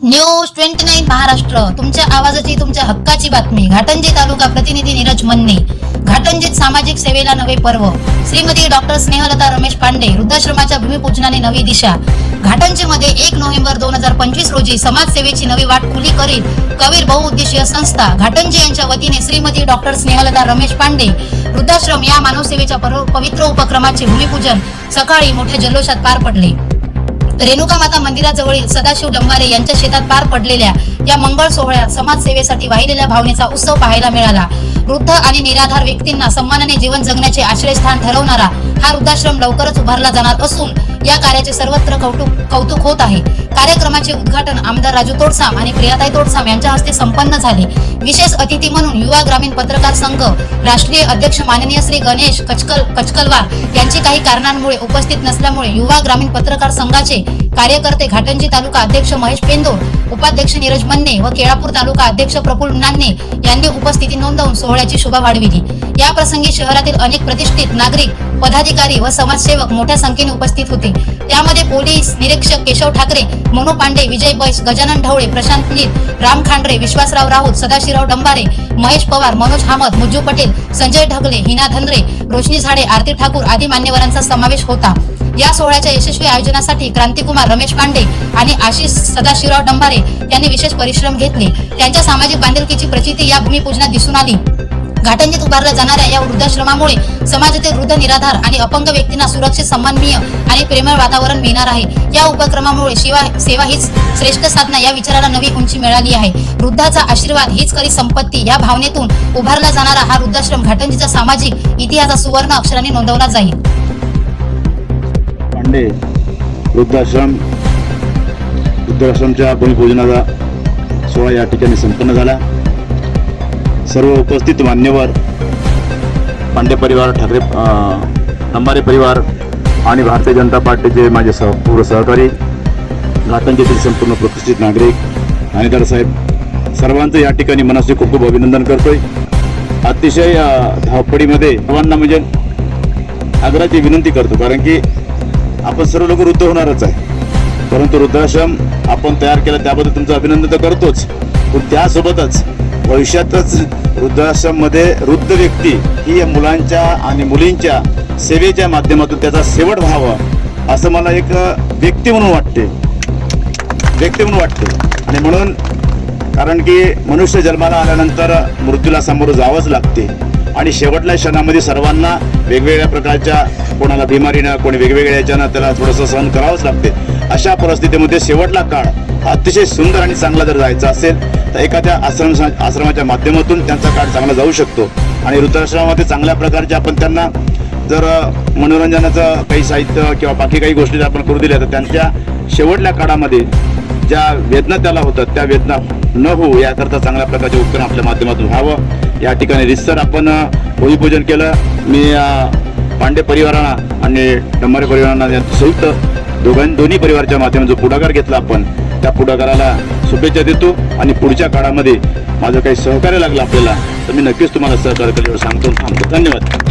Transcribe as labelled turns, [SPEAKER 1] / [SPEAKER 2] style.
[SPEAKER 1] News twenty nine Maharashtra. तुमच्या आवाजाची तुमच्या हक्काची बातमी. घाटंजी तालुका प्रतिनिधी नीरज मन्ने. घाटंजीत सामाजिक सेवेला नवे पर्व. श्रीमती डॉक्टर स्नेहलता रमेश पांडे वृद्धाश्रमाच्या भूमिपूजनाने नवी दिशा. घाटंजीमध्ये एक नोव्हेंबर दोन हजार पंचवीस रोजी समाजसेवेची नवी वाट खुली करीत कबीर बहुउद्देशीय संस्था. घाटंजी यांच्या वतीने श्रीमती डॉक्टर स्नेहलता रमेश पांडे वृद्धाश्रम या मानवसेवेच्या पवित्र उपक्रमाचे भूमिपूजन सकाळी मोठ्या जल्लोषात पार पडले. रेणुका माता मंदिराजवळील सदाशिव डंबारे यांच्या शेतात पार पडलेल्या या मंगळ सोहळ्यात समाजसेवेसाठी वाहिलेल्या भावनेचा उत्सव पाहायला मिळाला. वृद्ध आणि निराधार व्यक्तींना सन्मानाने जीवन जगण्याचे आश्रयस्थान ठरवणारा हा वृद्धाश्रम लवकरच उभारला जाणार असून या कार्याचे सर्वत्र कौतुक कौतुक होत आहे. कार्यक्रमाचे उद्घाटन आमदार राजू तोडसाम आणि प्रियाताई तोडसाम यांच्या हस्ते संपन्न झाले. विशेष अतिथी म्हणून युवा ग्रामीण पत्रकार संघ राष्ट्रीय अध्यक्ष माननीय श्री गणेश कचकल कचकलवार यांची काही कारणांमुळे उपस्थित नसल्यामुळे युवा ग्रामीण पत्रकार संघाचे कार्यकर्ते घाटंजी तालुका अध्यक्ष महेश पेंदोर उपाध्यक्ष नीरज मन्ने व केळापूर तालुका अध्यक्ष प्रफुल्ल नान्ने यांनी उपस्थिती नोंदवून सोहळ्याची शोभा वाढविली या प्रसंगी शहरातील अनेक प्रतिष्ठित नागरिक पदाधिकारी व समाजसेवक मोठ्या संख्येने उपस्थित होते. त्यामध्ये पोलीस निरीक्षक केशव ठाकरे मनू पांडे विजय बैस गजानन ढवळे प्रशांत पुलित राम खांडरे विश्वासराव राऊत सदाशिवराव डंबारे महेश पवार मनोज हामद मुज्जू पटेल संजय ढगले हिना धनरे रोशनी झाडे आरती ठाकूर आदी मान्यवरांचा समावेश होता. या सोहळ्याच्या यशस्वी आयोजनासाठी क्रांतिकुमार रमेश पांडे आणि आशिष सदाशिवराव डंबारे यांनी विशेष परिश्रम घेतले. त्यांच्या सामाजिक बांधिलकीची प्रचिती या भूमिपूजनात दिसून आली. घाटंजीत उभारल्या जाणाऱ्या या वृद्धाश्रमामुळे समाजातील वृद्ध निराधार आणि अपंग व्यक्तींना सुरक्षित सन्माननीय आणि प्रेमळ वातावरण मिळणार आहे. या उपक्रमामुळे शिवा सेवा हीच श्रेष्ठ साधना या विचाराला नवी उंची मिळाली आहे. वृद्धाचा आशीर्वाद हीच खरी संपत्ती या भावनेतून उभारला जाणारा हा वृद्धाश्रम घाटंजीचा सामाजिक इतिहासात सुवर्ण अक्षराने नोंदवला जाईल.
[SPEAKER 2] पांडे वृद्धाश्रम वृद्धाश्रमच्या भूमिपूजनाचा सोहळा या ठिकाणी संपन्न झाला. सर्व उपस्थित मान्यवर पांडे परिवार ठाकरे अंबारे परिवार आणि भारतीय जनता पार्टीचे माझे सह पूर्व सहकारी घाटंजीतील संपूर्ण प्रतिष्ठित नागरिक ठाणेदार साहेब सर्वांचं या ठिकाणी मनाचे खूप खूप अभिनंदन करतोय. अतिशय धावपडीमध्ये धावपळीमध्ये सर्वांना म्हणजे आग्रहाची विनंती करतो कारण की आपण सर्व लोक वृद्ध होणारच आहे. परंतु वृद्धाश्रम आपण तयार केला त्याबद्दल तुमचं अभिनंदन तर करतोच. पण त्यासोबतच भविष्यातच वृद्धाश्रममध्ये वृद्ध व्यक्ती ही या मुलांच्या आणि मुलींच्या सेवेच्या माध्यमातून त्याचा शेवट व्हावा असं मला एक व्यक्ती म्हणून वाटते. व्यक्ती म्हणून वाटते. आणि म्हणून कारण की मनुष्य जन्माला आल्यानंतर मृत्यूला सामोरं जावंच लागते. आणि शेवटल्या क्षणामध्ये सर्वांना वेगवेगळ्या प्रकारच्या कोणाला बिमारीनं कोणी वेगवेगळ्या याच्यानं त्याला थोडंसं सहन करावंच लागते. अशा परिस्थितीमध्ये शेवटला काळ हा अतिशय सुंदर आणि चांगला जर जायचा असेल तर एखाद्या आश्रम आश्रमाच्या माध्यमातून त्यांचा काळ चांगला जाऊ शकतो. आणि वृद्धाश्रमामध्ये चांगल्या प्रकारचे आपण त्यांना जर मनोरंजनाचं काही साहित्य किंवा बाकी काही गोष्टी जर आपण करू दिल्या तर त्यांच्या शेवटल्या काळामध्ये ज्या वेदना त्याला होतात त्या वेदना न होऊ याकरता चांगल्या प्रकारचे उपक्रम आपल्या माध्यमातून व्हावं. या ठिकाणी रिसर आपण अ, भूमिपूजन केलं. मी पांडे परिवारांना आणि डंबारे परिवारांना यांचं संयुक्त दोघां दोन्ही परिवारच्या माध्यमातून जो पुढाकार घेतला आपण त्या पुढाकाराला शुभेच्छा देतो आणि पुढच्या काळामध्ये माझं काही सहकार्य लागलं आपल्याला तर मी नक्कीच तुम्हाला सहकार्य करेल सांगतो. थांबतो. धन्यवाद.